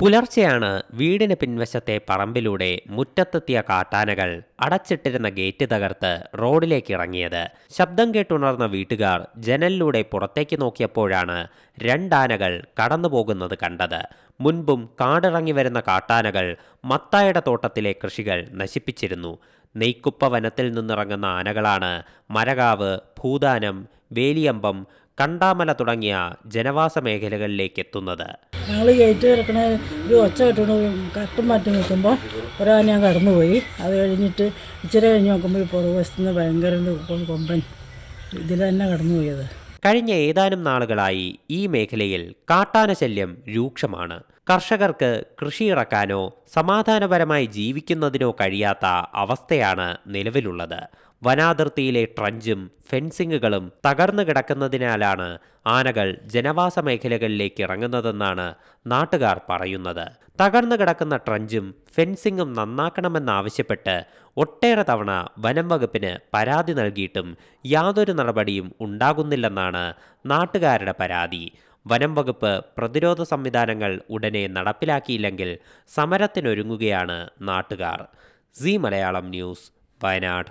പുലർച്ചെയാണ് വീടിന് പിൻവശത്തെ പറമ്പിലൂടെ മുറ്റത്തെത്തിയ കാട്ടാനകൾ അടച്ചിട്ടിരുന്ന ഗേറ്റ് തകർത്ത് റോഡിലേക്ക് ഇറങ്ങിയത്. ശബ്ദം കേട്ടുണർന്ന വീട്ടുകാർ ജനലിലൂടെ പുറത്തേക്ക് നോക്കിയപ്പോഴാണ് രണ്ടാനകൾ കടന്നുപോകുന്നത് കണ്ടത്. മുൻപും കാടിറങ്ങി വരുന്ന കാട്ടാനകൾ മത്തായുടെ തോട്ടത്തിലെ കൃഷികൾ നശിപ്പിച്ചിരുന്നു. നെയ്ക്കുപ്പ വനത്തിൽ നിന്നിറങ്ങുന്ന ആനകളാണ് മരകാവ് ഭൂതാനം വേലിയമ്പം കണ്ടാമല തുടങ്ങിയ ജനവാസ മേഖലകളിലേക്ക് എത്തുന്നത് ഞങ്ങൾ ഗേറ്റ് കിടക്കണ ഒരു ഒച്ച കെട്ടുകൊണ്ട് കട്ടും മാറ്റി നിൽക്കുമ്പോൾ ഒരാൾ ഞാൻ കടന്നുപോയി. അത് കഴിഞ്ഞിട്ട് ഇച്ചിരി കഴിഞ്ഞ് നോക്കുമ്പോൾ പുറകുവശത്ത് നിന്ന് ഭയങ്കര കൊമ്പൻ ഇതിൽ തന്നെ കടന്നുപോയത്. കഴിഞ്ഞ ഏതാനും നാളുകളായി ഈ മേഖലയിൽ കാട്ടാന ശല്യം രൂക്ഷമാണ്. കർഷകർക്ക് കൃഷിയിറക്കാനോ സമാധാനപരമായി ജീവിക്കുന്നതിനോ കഴിയാത്ത അവസ്ഥയാണ് നിലവിലുള്ളത്. വനാതിർത്തിയിലെ ട്രഞ്ചും ഫെൻസിങ്ങുകളും തകർന്നു കിടക്കുന്നതിനാലാണ് ആനകൾ ജനവാസ മേഖലകളിലേക്ക് ഇറങ്ങുന്നതെന്നാണ് നാട്ടുകാർ പറയുന്നത്. തകർന്നു കിടക്കുന്ന ട്രഞ്ചും ഫെൻസിങ്ങും നന്നാക്കണമെന്നാവശ്യപ്പെട്ട് ഒട്ടേറെ തവണ വനം വകുപ്പിന് പരാതി നൽകിയിട്ടും യാതൊരു നടപടിയും ഉണ്ടാകുന്നില്ലെന്നാണ് നാട്ടുകാരുടെ പരാതി. വനം വകുപ്പ് പ്രതിരോധ സംവിധാനങ്ങൾ ഉടനെ നടപ്പിലാക്കിയില്ലെങ്കിൽ സമരത്തിനൊരുങ്ങുകയാണ് നാട്ടുകാർ. C Malayalam news Wayanad.